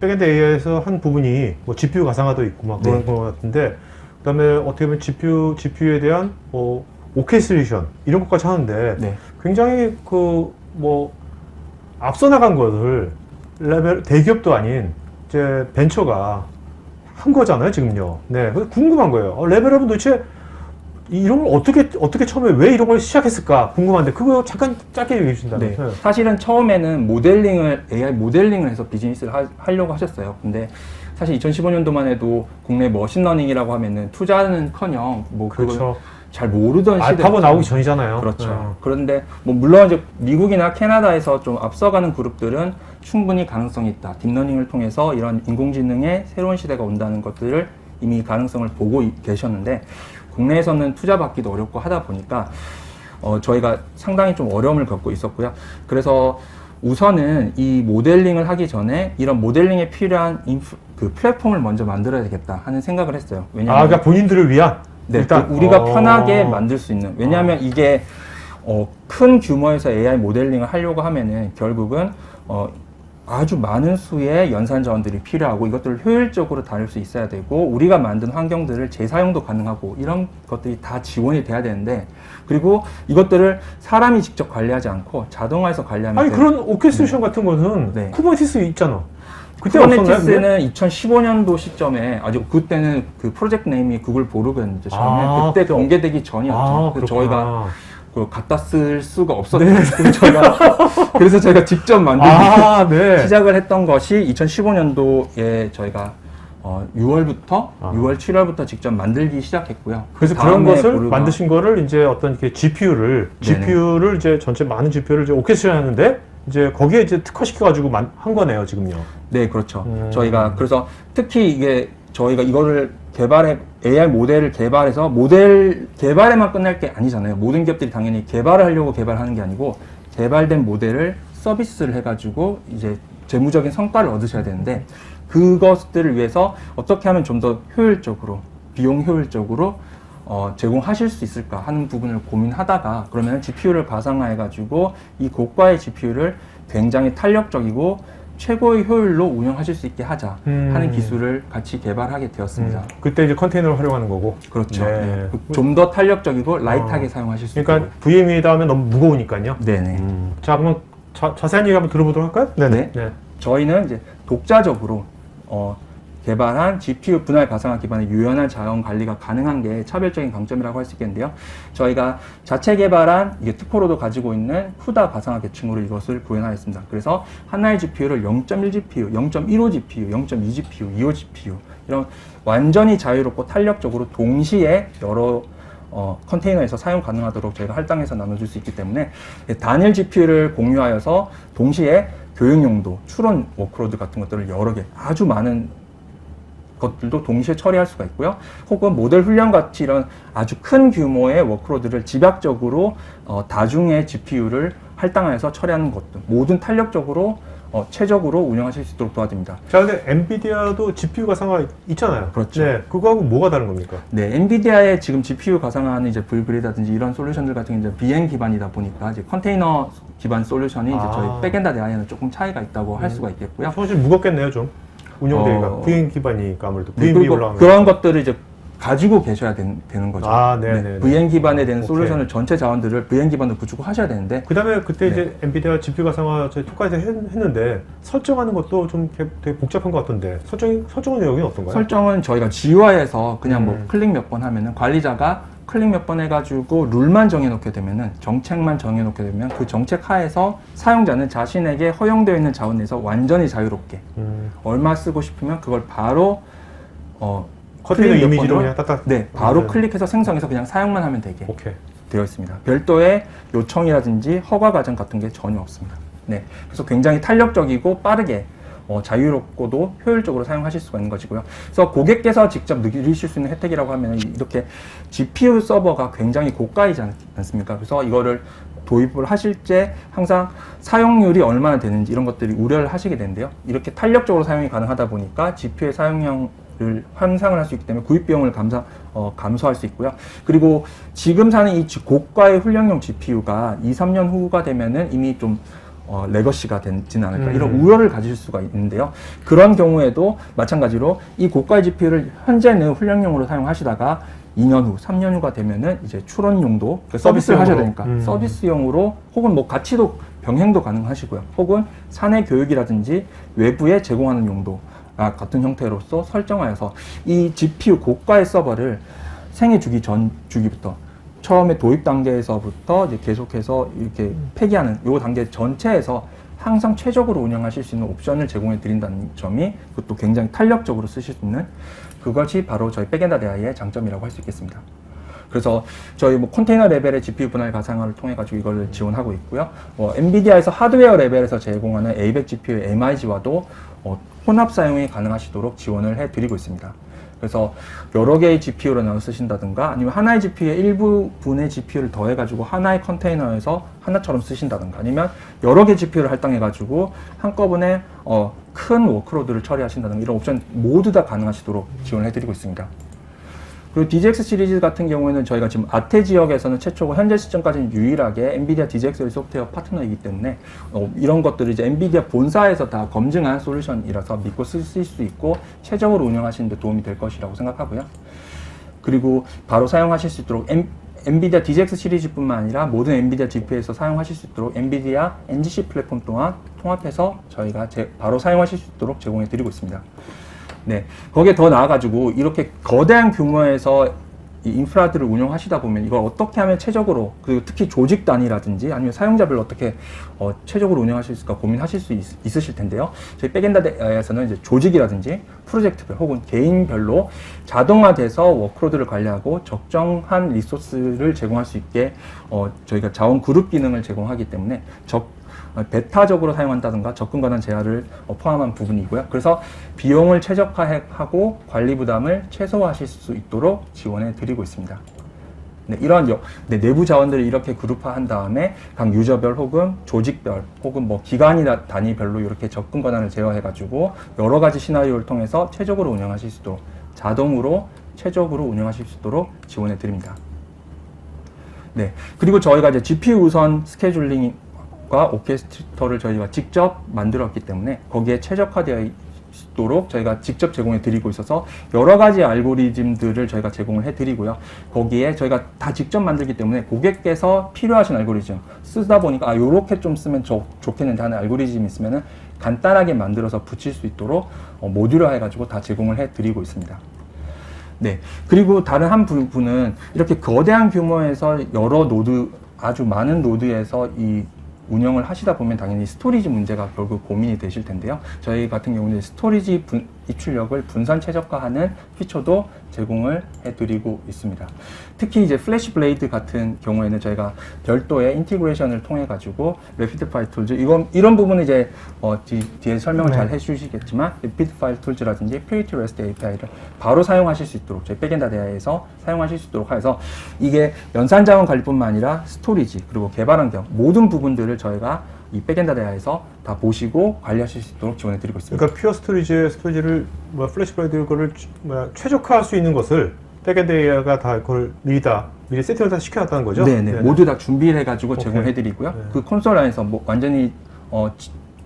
백엔드 AI에서 한 부분이 뭐 GPU 가상화도 있고 막 그런 네. 것 같은데 그다음에 어떻게 보면 GPU GPU에 대한 뭐 오케스트레이션 이런 것까지 하는데 네. 굉장히 그 뭐 앞서 나간 것을 레벨 대기업도 아닌 이제 벤처가 한 거잖아요 지금요. 네, 그래서 궁금한 거예요. 어, 레벨업은 도대체 이런 걸 어떻게 어떻게 처음에 왜 이런 걸 시작했을까 궁금한데 그거 잠깐 짧게 얘기해 주신다면. 네. 사실은 처음에는 모델링을 AI 모델링을 해서 비즈니스를 하, 하려고 하셨어요. 근데 사실 2015년도만 해도 국내 머신러닝이라고 하면은 투자는커녕 뭐 그렇죠. 잘 모르던 시대. 알파고 나오기 전이잖아요. 그렇죠. 네. 그런데 뭐 물론 이제 미국이나 캐나다에서 좀 앞서가는 그룹들은 충분히 가능성이 있다. 딥러닝을 통해서 이런 인공지능의 새로운 시대가 온다는 것들을 이미 가능성을 보고 이- 계셨는데 국내에서는 투자 받기도 어렵고 하다 보니까 어, 저희가 상당히 좀 어려움을 겪고 있었고요. 그래서 우선은 이 모델링을 하기 전에 이런 모델링에 필요한 인프, 그 플랫폼을 먼저 만들어야 되겠다 하는 생각을 했어요. 왜냐하면 아, 그러니까 본인들을 위한 네, 일단 그 우리가 어. 편하게 만들 수 있는. 왜냐하면 이게 어, 큰 규모에서 AI 모델링을 하려고 하면은 결국은 어, 아주 많은 수의 연산 자원들이 필요하고 이것들을 효율적으로 다룰 수 있어야 되고 우리가 만든 환경들을 재사용도 가능하고 이런 것들이 다 지원이 돼야 되는데 그리고 이것들을 사람이 직접 관리하지 않고 자동화해서 관리하면 아니 돼- 그런 오케스트레이션 같은 거는 네. 쿠버네티스 있잖아. 그때? 쿠버네티스는 2015년도 시점에 아직 그때는 그 프로젝트 네임이 구글 보르그였는데 처음에 아, 그때 그때 공개되기 전이었죠. 아. 저희가 그 갖다 쓸 수가 그래서 저희가 그래서 저희가 직접 만들기 아, 네. 시작을 했던 것이 2015년도에 저희가 어, 6월부터 아. 6월 7월부터 직접 만들기 시작했고요. 그래서 그 그런 것을 보르가- 만드신 거를 이제 어떤 이렇게 GPU를 네네. GPU를 이제 전체 많은 GPU를 이제 오케스트레 하는데 이제 거기에 이제 특화시켜 가지고 한 거네요, 지금요. 네, 그렇죠. 음. 저희가 그래서 특히 이게 저희가 이거를 개발해 AI 모델을 개발해서 모델 개발에만 끝날 게 아니잖아요. 모든 기업들이 당연히 개발을 하려고 개발하는 게 아니고 개발된 모델을 서비스를 해가지고 이제 재무적인 성과를 얻으셔야 되는데 그것들을 위해서 어떻게 하면 좀 더 효율적으로 비용 효율적으로 어, 제공하실 수 있을까 하는 부분을 고민하다가 그러면 GPU를 가상화해가지고 이 고가의 GPU를 굉장히 탄력적이고 최고의 효율로 운영하실 수 있게 하자 음. 하는 기술을 같이 개발하게 되었습니다. 음, 그때 이제 컨테이너를 활용하는 거고. 그렇죠. 네. 좀더 탄력적이고 라이트하게 어. 사용하실 수 그러니까 있도록. VM이다 하면 너무 무거우니까요. 네네. 자, 그럼 자, 자세한 얘기 한번 들어보도록 할까요? 네네. 네. 저희는 이제 독자적으로 어, 개발한 GPU 분할 가상화 기반의 유연한 자원 관리가 가능한 게 차별적인 강점이라고 할 수 있겠는데요. 저희가 자체 개발한 이게 특허로도 가지고 있는 후다 가상화 계층으로 이것을 구현하였습니다. 그래서 하나의 GPU를 0.1 GPU, 0.15 GPU, 0.2 GPU, 2호 GPU 이런 완전히 자유롭고 탄력적으로 동시에 여러 어, 컨테이너에서 사용 가능하도록 저희가 할당해서 나눠줄 수 있기 때문에 단일 GPU를 공유하여서 동시에 교육 용도, 추론 워크로드 같은 것들을 여러 개, 아주 많은 것들도 동시에 처리할 수가 있고요. 혹은 모델 훈련 같이 이런 아주 큰 규모의 워크로드를 집약적으로 어, 다중의 GPU를 할당하여서 처리하는 것도 모든 탄력적으로 어, 최적으로 운영하실 수 있도록 도와드립니다. 자, 근데 엔비디아도 GPU 가상화 있잖아요. 그렇죠. 네. 그거하고 뭐가 다른 겁니까? 네, 엔비디아의 지금 GPU 가상화하는 이제 불그리다든지 이런 솔루션들 같은 게 이제 비행 기반이다 보니까 이제 컨테이너 기반 솔루션이 이제 아. 저희 백엔드 AI는 조금 차이가 있다고 할 수가 있겠고요. 사실 무겁겠네요, 좀. 운영되기가. 어. VM 기반이니까 아무래도. 네, VM이 올라가면. 그런 것들을 이제 가지고 계셔야 된- 되는 거죠. 아, 네네 네. VM 기반에 대한 오케이. 솔루션을 전체 자원들을 VM 기반으로 구축을 하셔야 되는데 그 다음에 그때 네. 이제 엔비디아 GPU 가상화 저희 토카에서 했, 했는데 설정하는 것도 좀 되게 복잡한 것 같던데 설정, 설정은 여기는 어떤가요? 설정은 저희가 GUI에서 그냥 뭐 음. 클릭 몇 번 하면은 관리자가 클릭 몇 번 해가지고 룰만 정해놓게 되면은 정책만 정해놓게 되면 그 정책 하에서 사용자는 자신에게 허용되어 있는 자원 내에서 완전히 자유롭게 음, 얼마 쓰고 싶으면 그걸 바로 어 컨테이너 이미지로? 그냥 딱딱. 네 바로 네. 클릭해서 생성해서 그냥 사용만 하면 되게 오케이. 되어 있습니다. 별도의 요청이라든지 허가 과정 같은 게 전혀 없습니다. 네, 그래서 굉장히 탄력적이고 빠르게 어, 자유롭고도 효율적으로 사용하실 수가 있는 것이고요. 그래서 고객께서 직접 누리실 수 있는 혜택이라고 하면 이렇게 GPU 서버가 굉장히 고가이지 않- 않습니까? 그래서 이거를 도입을 하실 때 항상 사용률이 얼마나 되는지 이런 것들이 우려를 하시게 되는데요. 이렇게 탄력적으로 사용이 가능하다 보니까 GPU의 사용량을 환상을 할 수 있기 때문에 구입 비용을 감사, 어, 감소할 수 있고요. 그리고 지금 사는 이 지- 고가의 훈련용 GPU가 2, 3년 후가 되면은 이미 좀 어, 레거시가 되지는 않을까 음. 이런 우려를 가지실 수가 있는데요. 그런 경우에도 마찬가지로 이 고가의 GPU를 현재는 훈련용으로 사용하시다가 2년 후, 3년 후가 되면은 이제 추론용도 그러니까 서비스를 하셔야. 되니까 음. 서비스용으로 혹은 뭐 가치도 병행도 가능하시고요. 혹은 사내 교육이라든지 외부에 제공하는 용도 아, 같은 형태로서 설정하여서 이 GPU 고가의 서버를 생애 주기 전 주기부터 처음에 도입 단계에서부터 이제 계속해서 이렇게 폐기하는 요 단계 전체에서 항상 최적으로 운영하실 수 있는 옵션을 제공해 드린다는 점이 그것도 굉장히 탄력적으로 쓰실 수 있는 그것이 바로 저희 백엔다 대아이의 장점이라고 할 수 있겠습니다. 그래서 저희 뭐 컨테이너 레벨의 GPU 분할 가상화를 통해 가지고 이걸 지원하고 있고요. 뭐 엔비디아에서 하드웨어 레벨에서 제공하는 A100 GPU MIG와도 어, 혼합 사용이 가능하시도록 지원을 해드리고 있습니다. 그래서 여러 개의 GPU를 나눠 쓰신다든가 아니면 하나의 GPU에 일부분의 GPU를 더해가지고 하나의 컨테이너에서 하나처럼 쓰신다든가 아니면 여러 개 GPU를 할당해가지고 한꺼번에 어, 큰 워크로드를 처리하신다든가 이런 옵션 모두 다 가능하시도록 지원을 해드리고 있습니다. 그리고 DGX 시리즈 같은 경우에는 저희가 지금 아태 지역에서는 최초고 현재 시점까지는 유일하게 엔비디아 DGX 소프트웨어 파트너이기 때문에 어, 이런 것들을 이제 엔비디아 본사에서 다 검증한 솔루션이라서 믿고 쓰실 수 있고 최적으로 운영하시는 데 도움이 될 것이라고 생각하고요. 그리고 바로 사용하실 수 있도록 엔, 엔비디아 DGX 시리즈뿐만 아니라 모든 엔비디아 GPU에서 사용하실 수 있도록 엔비디아 NGC 플랫폼 또한 통합해서 저희가 제- 바로 사용하실 수 있도록 제공해 드리고 있습니다. 네. 거기에 더 나아가지고 이렇게 거대한 규모에서 이 인프라들을 운영하시다 보면 이걸 어떻게 하면 최적으로 그리고 특히 조직 단위라든지 아니면 사용자별로 어떻게 어, 최적으로 운영하실 수 있을까 고민하실 수 있, 으실 텐데요. 저희 백엔다에서는 이제 조직이라든지 프로젝트별 혹은 개인별로 자동화돼서 워크로드를 관리하고 적정한 리소스를 제공할 수 있게 어, 저희가 자원 그룹 기능을 제공하기 때문에 적 어, 베타적으로 사용한다든가 접근 권한 제한을 어, 포함한 부분이고요. 그래서 비용을 최적화하고 관리 부담을 최소화하실 수 있도록 지원해 드리고 있습니다. 네, 이런 여- 네, 내부 자원들을 이렇게 그룹화한 다음에 각 유저별 혹은 조직별 혹은 뭐 기관이 다- 단위별로 이렇게 접근 권한을 제어해가지고 여러 가지 시나리오를 통해서 최적으로 운영하실 수 있도록 자동으로 최적으로 운영하실 수 있도록 지원해 드립니다. 네. 그리고 저희가 이제 GPU 우선 스케줄링 과 오케스트라를 저희가 직접 만들었기 때문에 거기에 최적화되어 있도록 저희가 직접 제공해 드리고 있어서 여러 가지 알고리즘들을 저희가 제공을 해 드리고요. 거기에 저희가 다 직접 만들기 때문에 고객께서 필요하신 알고리즘 쓰다 보니까 아 요렇게 좀 쓰면 좋, 좋겠는데 하는 알고리즘이 있으면은 간단하게 만들어서 붙일 수 있도록 어, 모듈화 해가지고 다 제공을 해 드리고 있습니다. 네. 그리고 다른 한 부분은 이렇게 거대한 규모에서 여러 노드, 아주 많은 노드에서 이 운영을 하시다 보면 당연히 스토리지 문제가 결국 고민이 되실 텐데요. 저희 같은 경우는 스토리지 분- 입출력을 분산 최적화하는 피처도 제공을 해드리고 있습니다. 특히 이제 플래시 블레이드 같은 경우에는 저희가 별도의 인티그레이션을 통해 가지고 레피드 파일 툴즈 이건 이런 부분은 이제 어, 뒤, 뒤에 설명을 네. 잘 해주시겠지만 레피드 파일 툴즈라든지 퓨리티 레스트 API를 바로 사용하실 수 있도록 저희 백엔다 대화에서 사용하실 수 있도록 해서 이게 연산 자원 관리뿐만 아니라 스토리지 그리고 개발 환경 모든 부분들을 저희가 이 백엔다 대화에서 다 보시고 관리하실 수 있도록 지원해 드리고 있습니다. 그러니까 퓨어 스토리지의 스토리지를 뭐 플래시 브라이드 거를 뭐야, 최적화할 수 있는 것을 백엔드 AI가 다 그걸 미리 다 미리 세팅을 다 시켜놨다는 거죠? 네네. 모두 다 준비를 해가지고. 제공해드리고요. 네. 그 콘솔 안에서 뭐 완전히 어,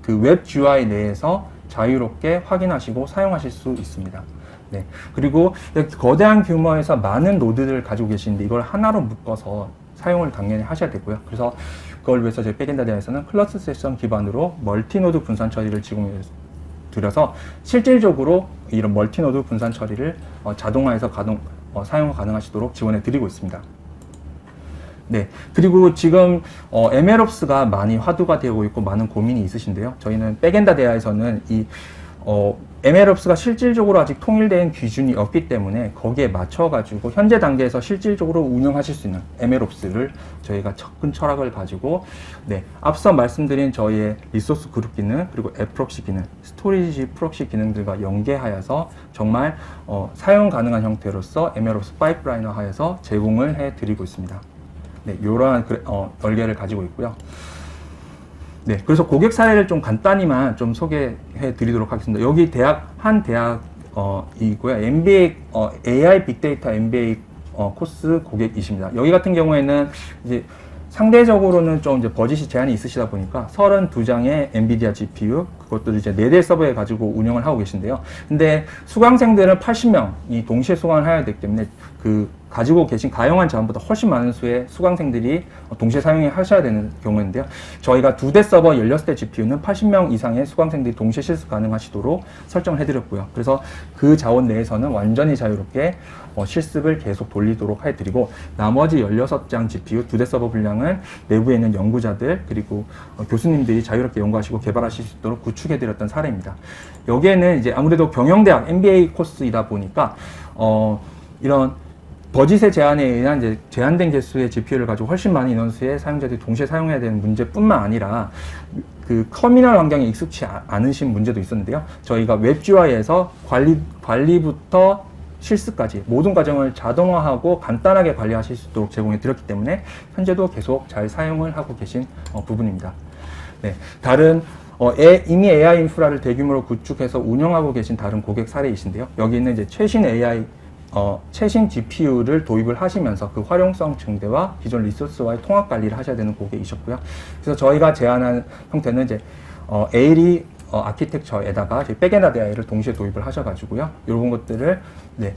그웹 UI 내에서 자유롭게 확인하시고 사용하실 수 있습니다. 네. 그리고 거대한 규모에서 많은 노드들을 가지고 계시는데 이걸 하나로 묶어서 사용을 당연히 하셔야 되고요. 그래서 그걸 위해서 저희 백엔다 대에서는 클러스 세션 기반으로 멀티노드 분산 처리를 제공해 드려서 실질적으로 이런 멀티노드 분산 처리를 어, 자동화해서 가동, 어, 사용 가능하시도록 지원해 드리고 있습니다. 네. 그리고 지금 어, MLOps가 많이 화두가 되고 있고 많은 고민이 있으신데요. 저희는 백엔다 대화에서는 이 어, MLOps가 실질적으로 아직 통일된 기준이 없기 때문에 거기에 맞춰가지고 현재 단계에서 실질적으로 운영하실 수 있는 MLOps를 저희가 접근 철학을 가지고 네 앞서 말씀드린 저희의 리소스 그룹 기능 그리고 앱 프록시 기능, 스토리지 프록시 기능들과 연계하여서 정말 어, 사용 가능한 형태로서 MLOps 파이프라이너하여서 제공을 해드리고 있습니다. 네, 이러한 그, 어, 열개를 가지고 있고요. 네, 그래서 고객 사례를 좀 간단히만 좀 소개해 드리도록 하겠습니다. 여기 대학, 한 대학, 어, 이고요. MBA, 어, AI 빅데이터 MBA 어, 코스 고객이십니다. 여기 같은 경우에는 이제 상대적으로는 좀 이제 버짓이 제한이 있으시다 보니까 32장의 엔비디아 GPU 그것도 이제 4대 서버에 가지고 운영을 하고 계신데요. 근데 수강생들은 80명이 동시에 수강을 해야 되기 때문에 그 가지고 계신 가용한 자원보다 훨씬 많은 수의 수강생들이 동시에 사용하셔야 되는 경우인데요. 저희가 두 대 서버 16대 GPU는 80명 이상의 수강생들이 동시에 실습 가능하시도록 설정을 해드렸고요. 그래서 그 자원 내에서는 완전히 자유롭게 어, 실습을 계속 돌리도록 해드리고 나머지 16장 GPU 두 대 서버 분량은 내부에 있는 연구자들 그리고 어, 교수님들이 자유롭게 연구하시고 개발하실 수 있도록 구축 해드렸던 사례입니다. 여기에는 이제 아무래도 경영대학 MBA 코스이다 보니까 어, 이런 버짓의 제한에 의한 이제 제한된 개수의 GPU를 가지고 훨씬 많은 인원수의 사용자들이 동시에 사용해야 되는 문제뿐만 아니라 그 터미널 환경에 익숙치 아- 않으신 문제도 있었는데요. 저희가 웹GUI에서 관리 관리부터 실습까지 모든 과정을 자동화하고 간단하게 관리하실 수 있도록 제공해 드렸기 때문에 현재도 계속 잘 사용을 하고 계신 어, 부분입니다. 네, 다른 어, 에- 이미 AI 인프라를 대규모로 구축해서 운영하고 계신 다른 고객 사례이신데요. 여기 있는 이제 최신 AI 어, 최신 GPU를 도입을 하시면서 그 활용성 증대와 기존 리소스와의 통합 관리를 하셔야 되는 고객이셨고요. 그래서 저희가 제안한 형태는 이제 어, ALE 어, 아키텍처에다가 백엔드 AI를 동시에 도입을 하셔가지고요. 이런 것들을 네,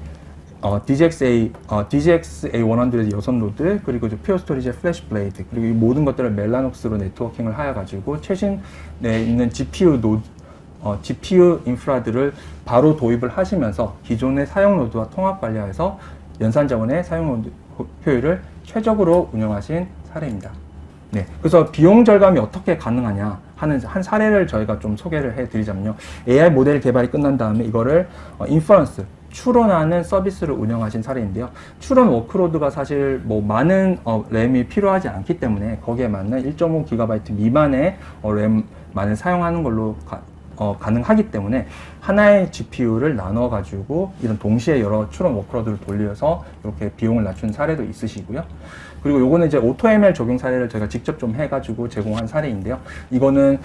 어, DGX-A, 어, DGX-A100 여섯 노드, 그리고 퓨어 스토리지의 플래시 블레이드, 그리고 이 모든 것들을 멜라녹스로 네트워킹을 하여가지고 최신에 있는 GPU 노드, 어, GPU 인프라들을 바로 도입을 하시면서 기존의 사용 노드와 통합 관리해서 연산 자원의 사용 노드 호- 효율을 최적으로 운영하신 사례입니다. 네. 그래서 비용 절감이 어떻게 가능하냐 하는 한 사례를 저희가 좀 소개를 해 드리자면요. AI 모델 개발이 끝난 다음에 이거를 어, 인퍼런스, 추론하는 서비스를 운영하신 사례인데요. 추론 워크로드가 사실 뭐 많은 어, 램이 필요하지 않기 때문에 거기에 맞는 1.5GB 미만의 어, 램만을 사용하는 걸로 가, 어, 가능하기 때문에 하나의 GPU를 나눠 가지고 이런 동시에 여러 추론 워크로드를 돌려서 이렇게 비용을 낮춘 사례도 있으시고요. 그리고 요거는 이제 AutoML 적용 사례를 제가 직접 좀 해가지고 제공한 사례인데요. 이거는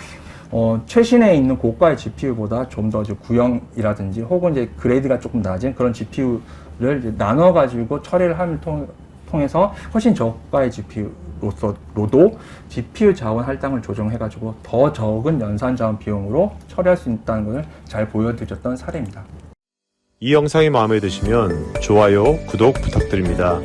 어, 최신에 있는 고가의 GPU보다 좀 더 구형이라든지 혹은 이제 그레이드가 조금 낮은 그런 GPU를 이제 나눠 가지고 처리를 함을 통, 통해서 훨씬 저가의 GPU로서로도 GPU 자원 할당을 조정해 가지고 더 적은 연산 자원 비용으로 처리할 수 있다는 것을 잘 보여드렸던 사례입니다. 이 영상이 마음에 드시면 좋아요, 구독 부탁드립니다.